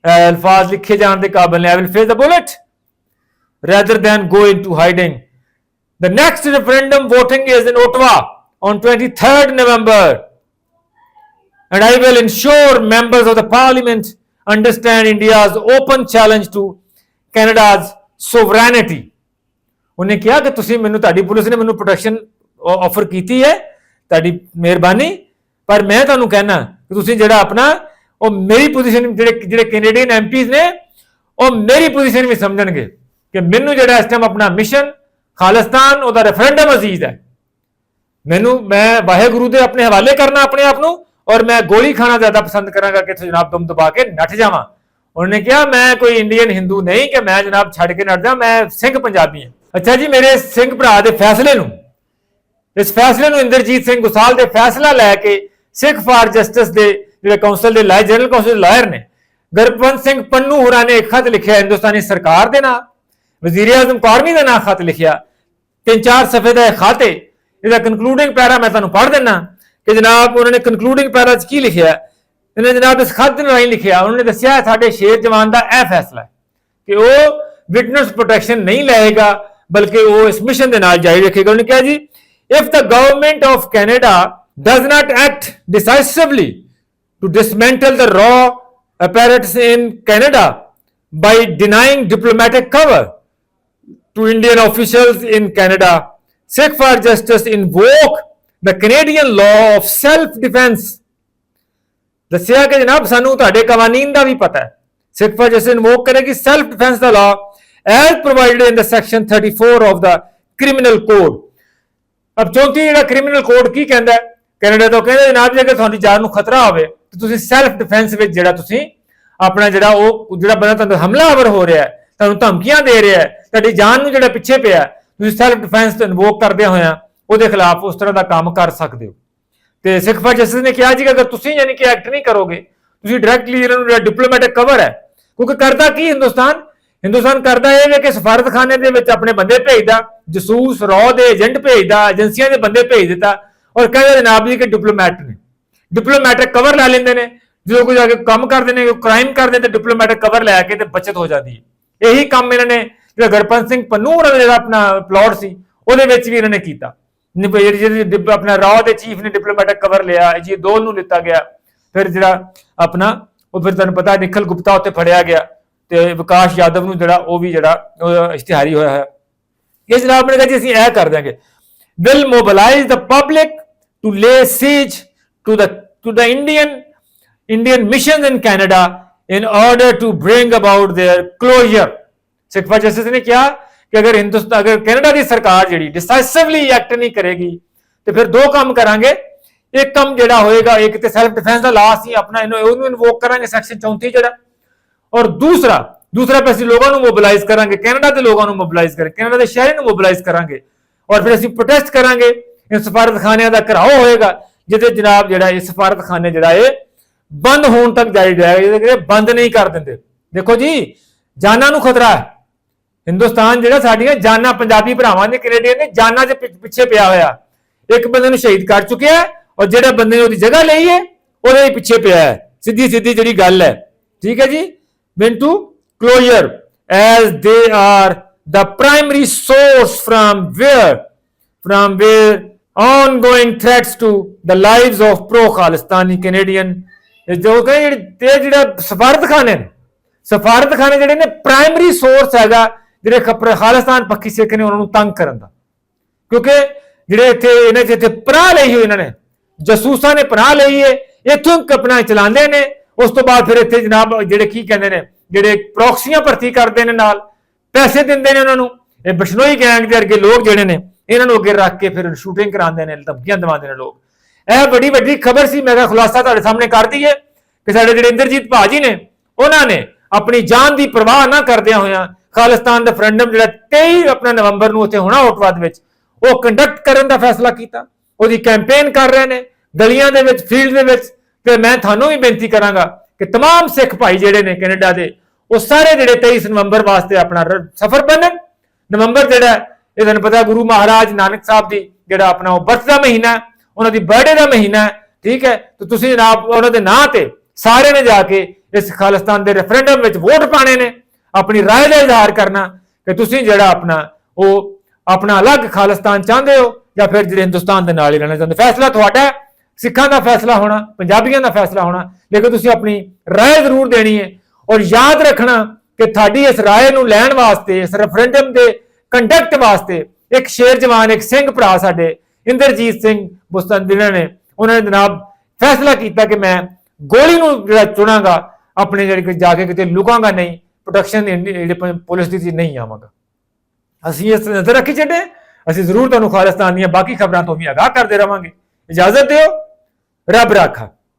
ਇਹ ਅਲਫਾਜ਼ ਲਿਖੇ ਜਾਣ ਦੇ ਕਾਬਿਲ ਨੇ I will face the bullet rather than go into hiding. The next referendum voting is in Ottawa on 23rd November. And I will ensure members of the parliament understand India's open challenge to Canada's sovereignty. ਉਹਨੇ ਕਿਹਾ ਕਿ ਤੁਸੀਂ ਮੈਨੂੰ ਤੁਹਾਡੀ police ਨੇ ਮੈਨੂੰ protection offer ਕੀਤੀ ਹੈ ਤੁਹਾਡੀ ਮਿਹਰਬਾਨੀ ਪਰ ਮੈਂ ਤੁਹਾਨੂੰ ਕਹਿਣਾ ਕਿ ਤੁਸੀਂ ਜਿਹੜਾ ਆਪਣਾ ਉਹ ਮੇਰੀ ਪੋਜੀਸ਼ਨ ਜਿਹੜੇ ਜਿਹੜੇ ਕੈਨੇਡੀਅਨ ਐਮਪੀਜ਼ ਨੇ ਉਹ ਮੇਰੀ ਪੋਜੀਸ਼ਨ ਵੀ ਸਮਝਣਗੇ ਕਿ ਮੈਨੂੰ ਜਿਹੜਾ ਇਸ ਟਾਈਮ ਆਪਣਾ ਮਿਸ਼ਨ ਖਾਲਿਸਤਾਨ ਉਹਦਾ ਰੈਫਰੈਂਡਮ ਅਜ਼ੀਜ਼ ਹੈ ਮੈਨੂੰ ਮੈਂ ਵਾਹਿਗੁਰੂ ਦੇ ਆਪਣੇ ਹਵਾਲੇ ਕਰਨਾ ਆਪਣੇ ਆਪ ਨੂੰ ਔਰ ਮੈਂ ਗੋਲੀ ਖਾਣਾ ਜ਼ਿਆਦਾ ਪਸੰਦ ਕਰਾਂਗਾ ਕਿ ਇੱਥੇ ਜਨਾਬ ਦਮ ਦਬਾ ਕੇ ਨੱਠ ਜਾਵਾਂ। ਉਹਨੇ ਕਿਹਾ, ਮੈਂ ਕੋਈ ਇੰਡੀਅਨ ਹਿੰਦੂ ਨਹੀਂ ਕਿ ਮੈਂ ਜਨਾਬ ਛੱਡ ਕੇ ਨੱਠ ਜਾ ਮੈਂ ਸਿੰਘ ਪੰਜਾਬੀ ਹਾਂ। ਅੱਛਾ ਜੀ, ਮੇਰੇ ਸਿੰਘ ਭਰਾ ਦੇ ਫੈਸਲੇ ਨੂੰ। ਇਸ ਫੈਸਲੇ ਨੂੰ ਇੰਦਰਜੀਤ ਸਿੰਘ ਗੁਸਾਲ ਦੇ ਫੈਸਲਾ ਲੈ ਕੇ ਸਿੱਖ ਫਾਰ ਜਸਟਿਸ ਦੇ ਜਿਹੜੇ ਕਾਉਂਸਲ ਦੇ ਲਾਇਰ ਜਨਰਲ ਕਾਉਂਸਲ ਦੇ ਲਾਇਰ ਨੇ ਗਰਪਵੰਤ ਸਿੰਘ ਪੰਨੂ ਹੋਰਾਂ ਨੇ ਇੱਕ ਖਤ ਲਿਖਿਆ ਹਿੰਦੁਸਤਾਨੀ ਸਰਕਾਰ ਦੇ ਨਾਂ, ਵਜ਼ੀਰ ਆਜ਼ਮ ਕਾਰਮੀ ਦਾ ਨਾਂ ਖਤ ਲਿਖਿਆ। ਤਿੰਨ ਚਾਰ ਸਫੇ ਦਾ ਇਹ ਖਤ ਇਹਦਾ ਕਨਕਲੂਡਿੰਗ ਪੈਰਾ ਮੈਂ ਤੁਹਾਨੂੰ ਪੜ੍ਹ ਦਿੰਨਾ ਕਿ ਜਨਾਬ ਉਹਨਾਂ ਨੇ ਕਨਕਲੂਡਿੰਗ ਪੈਰਾ 'ਚ ਕੀ ਲਿਖਿਆ ਇਹਨੇ ਜਨਾਬ ਇਸ ਖਤ ਦੇ ਰਾਹੀਂ ਲਿਖਿਆ ਉਹਨਾਂ ਨੇ ਦੱਸਿਆ ਸਾਡੇ ਸ਼ੇਰ ਜਵਾਨ ਦਾ ਇਹ ਫੈਸਲਾ ਹੈ ਕਿ ਉਹ ਵਿਟਨੈਸ ਪ੍ਰੋਟੈਕਸ਼ਨ ਨਹੀਂ ਲਏਗਾ ਬਲਕਿ ਉਹ ਇਸ ਮਿਸ਼ਨ ਦੇ ਨਾਲ ਜਾਰੀ ਰੱਖੇਗਾ ਉਹਨੇ ਕਿਹਾ ਜੀ if the government of Canada does not act decisively to dismantle the raw apparatus in Canada by denying diplomatic cover to Indian officials in Canada, Sikh for Justice invoke the Canadian law of self-defense ਦੱਸਿਆ ਕਿ ਜਨਾਬ ਸਾਨੂੰ ਤੁਹਾਡੇ ਕਾਨੂੰਨ ਦਾ ਵੀ ਪਤਾ ਹੈ। ਸਿੱਖ for justice ਇਨਵੋਕ ਕਰੇਗੀ self defence the law as provided in the section 34 of the criminal code ਅਬ 34 ਜਿਹੜਾ ਕ੍ਰਿਮੀਨਲ ਕੋਡ ਕੀ ਕਹਿੰਦਾ ਕੈਨੇਡਾ ਤੋਂ ਕਹਿੰਦੇ ਜਨਾਬ ਜੇ ਅਗਰ ਤੁਹਾਡੀ ਜਾਨ ਨੂੰ ਖਤਰਾ ਹੋਵੇ ਤੇ ਤੁਸੀਂ ਸੈਲਫ ਡਿਫੈਂਸ ਵਿੱਚ ਜਿਹੜਾ ਤੁਸੀਂ ਆਪਣਾ ਜਿਹੜਾ ਉਹ, ਜਿਹੜਾ ਬੰਦਾ ਤੁਹਾਨੂੰ ਹਮਲਾਵਰ ਹੋ ਰਿਹਾ ਹੈ, ਤੁਹਾਨੂੰ ਧਮਕੀਆਂ ਦੇ ਰਿਹਾ ਹੈ, ਤੁਹਾਡੀ ਜਾਨ ਨੂੰ ਜਿਹੜਾ ਪਿੱਛੇ ਪਿਆ ਤੁਸੀਂ ਸੈਲਫ ਡਿਫੈਂਸ ਤੋਂ ਇਨਵੋਕ ਕਰਦੇ ਹੋਇਆ ਉਹਦੇ ਖਿਲਾਫ ਉਸ ਤਰ੍ਹਾਂ ਦਾ ਕੰਮ ਕਰ ਸਕਦੇ ਹੋ। ਤੇ ਸਿੱਖ ਫਾਰ ਜਸਟਿਸ ਨੇ ਕਿਹਾ ਜੀ ਕਿ ਅਗਰ ਤੁਸੀਂ ਯਾਨੀ ਕਿ ਐਕਟ ਨਹੀਂ ਕਰੋਗੇ, ਤੁਸੀਂ ਡਾਇਰੈਕਟਲੀ ਇਹਨਾਂ ਨੂੰ ਜਿਹੜਾ ਡਿਪਲੋਮੈਟਿਕ ਕਵਰ ਹੈ, ਕਿਉਂਕਿ ਕਰਦਾ ਕੀ ਹਿੰਦੁਸਤਾਨ? ਹਿੰਦੁਸਤਾਨ ਕਰਦਾ ਇਹ ਹੈ ਕਿ ਸਫਾਰਤਖਾਨੇ ਦੇ ਵਿੱਚ ਆਪਣੇ ਬੰਦੇ ਭੇਜਦਾ, ਜਸੂਸ ਰੌ ਦੇ ਏਜੰਟ ਭੇਜਦਾ, ਏਜੰਸੀਆਂ ਦੇ ਬੰਦੇ ਭੇਜ ਦਿੱਤਾ ਔਰ ਕਹਿੰਦੇ ਜਨਾਬ ਜੀ ਕਿ ਡਿਪਲੋਮੈਟ ਨੇ। ਡਿਪਲੋਮੈਟਿਕ ਕਵਰ ਲੈ ਲੈਂਦੇ ਨੇ। ਜਦੋਂ ਕੋਈ ਜਾ ਕੇ ਕੰਮ ਕਰਦੇ ਨੇ ਕ੍ਰਾਈਮ ਕਰਦੇ ਤੇ ਡਿਪਲੋਮੈਟਿਕ ਕਵਰ ਲੈ ਕੇ ਤੇ ਬਚਤ ਹੋ ਜਾਂਦੀ ਹੈ। ਇਹੀ ਕੰਮ ਇਹਨਾਂ ਨੇ ਜਿਹੜਾ ਗਰਪੰਤ ਸਿੰਘ ਪੰਨੂ ਉਹਨਾਂ ਦਾ ਜਿਹੜਾ ਆਪਣਾ ਪਲਾਟ ਸੀ, ਉਹਦੇ ਵਿੱਚ ਵੀ ਇਹਨਾਂ ਨੇ ਕੀਤਾ। ਨਿਪ- ਜਿਹੜੀ ਆਪਣਾ ਰਾਹ ਦੇ ਚੀਫ ਨੇ ਡਿਪਲੋਮੈਟਿਕ ਕਵਰ ਲਿਆ ਜੀ ਦੋਲ ਨੂੰ ਲਿੱਤਾ ਗਿਆ। ਫਿਰ ਜਿਹੜਾ ਆਪਣਾ, ਉਹ ਫਿਰ ਤੁਹਾਨੂੰ ਪਤਾ ਨਿਖਲ ਗੁਪਤਾ ਉੱਤੇ ਫੜਿਆ ਗਿਆ ਤੇ ਵਿਕਾਸ ਯਾਦਵ ਨੂੰ ਜਿਹੜਾ, ਉਹ ਵੀ ਜਿਹੜਾ ਇਸ਼ਤਿਹਾਰੀ ਹੋਇਆ ਹੈ। ਇਸ ਜਨਾਬ ਨੇ ਕਿਹਾ ਜੀ, ਅਸੀਂ ਇਹ ਕਰ ਦਿਆਂਗੇ। Will mobilize the public to lay siege to the to the Indian Indian missions in Canada in order to bring about their closure. Sikh for justice ਨੇ ਕਿਹਾ ਕਿ ਅਗਰ ਹਿੰਦੁਸਤਾਨ ਅਗਰ ਕੈਨੇਡਾ ਦੀ ਸਰਕਾਰ ਜਿਹੜੀ ਡਿਸਾਈਸਿਵਲੀ ਐਕਟ ਨਹੀਂ ਕਰੇਗੀ, ਤੇ ਫਿਰ ਦੋ ਕੰਮ ਕਰਾਂਗੇ। ਇੱਕ ਕੰਮ ਜਿਹੜਾ ਹੋਏਗਾ, ਇੱਕ ਤੇ ਸੈਲਫ ਡਿਫੈਂਸ ਦਾ ਲਾ ਸੀ ਆਪਣਾ ਇਹਨੂੰ, ਉਹਨੂੰ ਇਨਵੋਕ ਕਰਾਂਗੇ ਸੈਕਸ਼ਨ 34 ਜਿਹੜਾ। ਔਰ ਦੂਸਰਾ ਦੂਸਰਾ ਫਿਰ ਅਸੀਂ ਲੋਕਾਂ ਨੂੰ ਮੋਬਿਲਾਈਜ਼ ਕਰਾਂਗੇ, ਕੈਨੇਡਾ ਦੇ ਲੋਕਾਂ ਨੂੰ ਮੋਬਿਲਾਈਜ਼ ਕਰਾਂਗੇ, ਕੈਨੇਡਾ ਦੇ ਸ਼ਹਿਰੀ ਨੂੰ ਮੋਬਿਲਾਈਜ਼ ਕਰਾਂਗੇ। ਔਰ ਫਿਰ ਅਸੀਂ ਪ੍ਰੋਟੈਸਟ ਕਰਾਂਗੇ, ਇਹ ਸਫਾਰਤਖਾਨਿਆਂ ਦਾ ਘਰਾਓ ਹੋਏਗਾ, ਜਿਹਦੇ ਜਨਾਬ ਜਿਹੜਾ ਇਹ ਸਫਾਰਤਖਾਨੇ ਜਿਹੜਾ ਇਹ ਬੰਦ ਹੋਣ ਤੱਕ ਜਾਰੀ ਰਹੇਗਾ ਜਿਹਦੇ ਬੰਦ ਨਹੀਂ ਕਰ ਦਿੰਦੇ। ਦੇਖੋ ਜੀ, ਜਾਨਾਂ ਨੂੰ ਖਤਰਾ ਹੈ। ਹਿੰਦੁਸਤਾਨ ਜਿਹੜਾ ਸਾਡੀਆਂ ਜਾਨਾਂ, ਪੰਜਾਬੀ ਭਰਾਵਾਂ ਦੇ ਕੈਨੇਡੀਅਨ ਨੇ ਜਾਨਾਂ ਦੇ ਪਿੱਛੇ ਪਿਆ ਹੋਇਆ। ਇੱਕ ਬੰਦੇ ਨੂੰ ਸ਼ਹੀਦ ਕਰ ਚੁੱਕਿਆ ਔਰ ਜਿਹੜਾ ਬੰਦੇ ਨੇ ਉਹਦੀ ਜਗ੍ਹਾ ਲਈ ਹੈ, ਉਹਦੇ ਹੀ ਪਿੱਛੇ ਪਿਆ ਹੈ। ਸਿੱਧੀ ਸਿੱਧੀ ਜਿਹੜੀ ਗੱਲ ਹੈ। ਠੀਕ ਹੈ ਜੀ? Mintu closure as they are the primary source from where? From where ongoing threats to the lives of pro Khalistani Canadian ਜੋ ਕਿ ਜਿਹੜੇ ਤੇ ਜਿਹੜਾ ਸਫਾਰਤਖਾਨੇ ਨੇ, ਸਫਾਰਤਖਾਨੇ ਜਿਹੜੇ ਨੇ ਪ੍ਰਾਇਮਰੀ ਸੋਰਸ ਹੈਗਾ ਜਿਹੜੇ ਖਪਰ ਖਾਲਿਸਤਾਨ ਪੱਖੀ ਸਿੱਖ ਨੇ ਉਹਨਾਂ ਨੂੰ ਤੰਗ ਕਰਨ ਦਾ। ਕਿਉਂਕਿ ਜਿਹੜੇ ਇੱਥੇ, ਇਹਨਾਂ 'ਚ ਇੱਥੇ ਪਨਾਹ ਲਈ ਹੋਈ ਇਹਨਾਂ ਨੇ, ਜਸੂਸਾਂ ਨੇ ਪਨਾਹ ਲਈ ਹੈ ਇੱਥੋਂ ਕਪਨਾ ਚਲਾਉਂਦੇ ਨੇ, ਉਸ ਤੋਂ ਬਾਅਦ ਫਿਰ ਇੱਥੇ ਜਨਾਬ ਜਿਹੜੇ ਕੀ ਕਹਿੰਦੇ ਨੇ, ਜਿਹੜੇ ਪ੍ਰੋਕਸੀਆਂ ਭਰਤੀ ਕਰਦੇ ਨੇ ਨਾਲ, ਪੈਸੇ ਦਿੰਦੇ ਨੇ ਉਹਨਾਂ ਨੂੰ, ਇਹ ਬਿਸ਼ਨੋਈ ਗੈਂਗ ਦੇ ਵਰਗੇ ਲੋਕ ਜਿਹੜੇ ਨੇ, ਇਹਨਾਂ ਨੂੰ ਅੱਗੇ ਰੱਖ ਕੇ ਫਿਰ ਸ਼ੂਟਿੰਗ ਕਰਾਉਂਦੇ ਨੇ, ਧਮਕੀਆਂ ਦਵਾਉਂਦੇ ਨੇ ਲੋਕ। ਇਹ ਬੜੀ ਵੱਡੀ ਖਬਰ ਸੀ, ਮੈਂ ਮੇਰਾ ਖੁਲਾਸਾ ਤੁਹਾਡੇ ਸਾਹਮਣੇ ਕਰ ਦਈਏ ਕਿ ਸਾਡੇ ਜਿਹੜੇ ਇੰਦਰਜੀਤ ਭਾਜੀ ਨੇ, ਉਹਨਾਂ ਨੇ ਆਪਣੀ ਜਾਨ ਦੀ ਪਰਵਾਹ ਨਾ ਕਰਦਿਆਂ ਹੋਇਆਂ ਖਾਲਿਸਤਾਨ ਦਾ ਫਰੈਂਡਮ ਜਿਹੜਾ 23 ਆਪਣਾ ਨਵੰਬਰ ਨੂੰ ਉੱਥੇ ਹੋਣਾ ਓਟਵਾਦ ਵਿੱਚ ਉਹ ਕੰਡਕਟ ਕਰਨ ਦਾ ਫੈਸਲਾ ਕੀਤਾ ਉਹਦੀ ਕੈਂਪੇਨ ਕਰ ਰਹੇ ਨੇ ਗਲੀਆਂ ਦੇ ਵਿੱਚ ਫੀਲਡ ਦੇ ਵਿੱਚ ਤੇ ਮੈਂ ਤੁਹਾਨੂੰ ਵੀ ਬੇਨਤੀ ਕਰਾਂਗਾ ਕਿ तमाम ਸਿੱਖ ਭਾਈ ਜਿਹੜੇ ਨੇ ਕੈਨੇਡਾ ਦੇ ਉਹ ਸਾਰੇ ਜਿਹੜੇ 23 ਨਵੰਬਰ ਵਾਸਤੇ ਆਪਣਾ ਰ- ਸਫ਼ਰ ਬਣਨ ਨਵੰਬਰ ਜਿਹੜਾ ਹੈ, ਇਹ ਤੁਹਾਨੂੰ ਪਤਾ ਗੁਰੂ ਮਹਾਰਾਜ ਨਾਨਕ ਸਾਹਿਬ ਦੀ ਜਿਹੜਾ ਆਪਣਾ ਉਹ ਬਰਥ ਦਾ ਮਹੀਨਾ ਹੈ, ਉਹਨਾਂ ਦੀ ਬਰਥਡੇ ਦਾ ਮਹੀਨਾ ਹੈ, ਠੀਕ ਹੈ ਤੇ ਤੁਸੀਂ ਜਨਾਬ ਉਹਨਾਂ ਦੇ ਨਾਂ ਤੇ ਸਾਰਿਆਂ ਨੇ ਜਾ ਕੇ ਇਸ ਖਾਲਿਸਤਾਨ ਦੇ ਰੈਫਰੈਂਡਮ ਵਿੱਚ ਵੋਟ ਪਾਣੇ ਨੇ ਆਪਣੀ رائے ਦਾ ਇਜ਼ਹਾਰ ਕਰਨਾ ਕਿ ਤੁਸੀਂ ਜਿਹੜਾ ਆਪਣਾ ਉਹ ਆਪਣਾ ਅਲੱਗ ਖਾਲਿਸਤਾਨ ਚਾਹੁੰਦੇ ਹੋ ਜਾਂ ਫਿਰ ਜਿਹੜੇ ਹਿੰਦੁਸਤਾਨ ਦੇ ਨਾਲ ਹੀ ਰਹਿਣਾ ਚਾਹੁੰਦੇ ਫੈਸਲਾ ਤੁਹਾਡਾ ਹੈ ਸਿੱਖਾਂ ਦਾ ਫੈਸਲਾ ਹੋਣਾ ਪੰਜਾਬੀਆਂ ਦਾ ਫੈਸਲਾ ਹੋਣਾ ਲੇਕਿਨ ਤੁਸੀਂ ਆਪਣੀ رائے ਜ਼ਰੂਰ ਦੇਣੀ ਹੈ ਔਰ ਯਾਦ ਰੱਖਣਾ ਕਿ ਤੁਹਾਡੀ ਇਸ رائے ਨੂੰ ਲੈਣ ਵਾਸਤੇ ਇਸ ਰੈਫਰੈਂਡਮ ਦੇ ਕੰਡਕਟ ਵਾਸਤੇ ਇੱਕ ਸ਼ੇਰ ਜਵਾਨ ਇੱਕ ਸਿੰਘ ਭਰਾ ਸਾਡੇ ਇੰਦਰਜੀਤ ਸਿੰਘ ਬੁਸਤੰਦਿਨਾ ਨੇ ਉਹਨਾਂ ਨੇ ਜਨਾਬ ਫੈਸਲਾ ਕੀਤਾ ਕਿ ਮੈਂ ਗੋਲੀ ਨੂੰ ਜਿਹੜਾ ਚੁਣਾਂਗਾ, ਆਪਣੇ ਜਿਹੜੇ ਜਾ ਕੇ ਕਿਤੇ ਲੁਕਾਂਗਾ ਨਹੀਂ ਪ੍ਰੋਟੈਕਸ਼ਨ ਜਿਹੜੇ ਪੁਲਿਸ ਦੀ ਨਹੀਂ ਆਵਾਂਗਾ। ਅਸੀਂ ਇਸ ਤੇ ਨਜ਼ਰ ਰੱਖੀ ਛੱਡੇ, ਅਸੀਂ ਜ਼ਰੂਰ ਤੁਹਾਨੂੰ ਖਾਲਿਸਤਾਨ ਦੀਆਂ ਬਾਕੀ ਖਬਰਾਂ ਤੋਂ ਵੀ ਆਗਾਹ ਕਰਦੇ ਰਵਾਂਗੇ। ਇਜਾਜ਼ਤ ਦਿਓ, ਰੱਬ ਰਾਖਾ।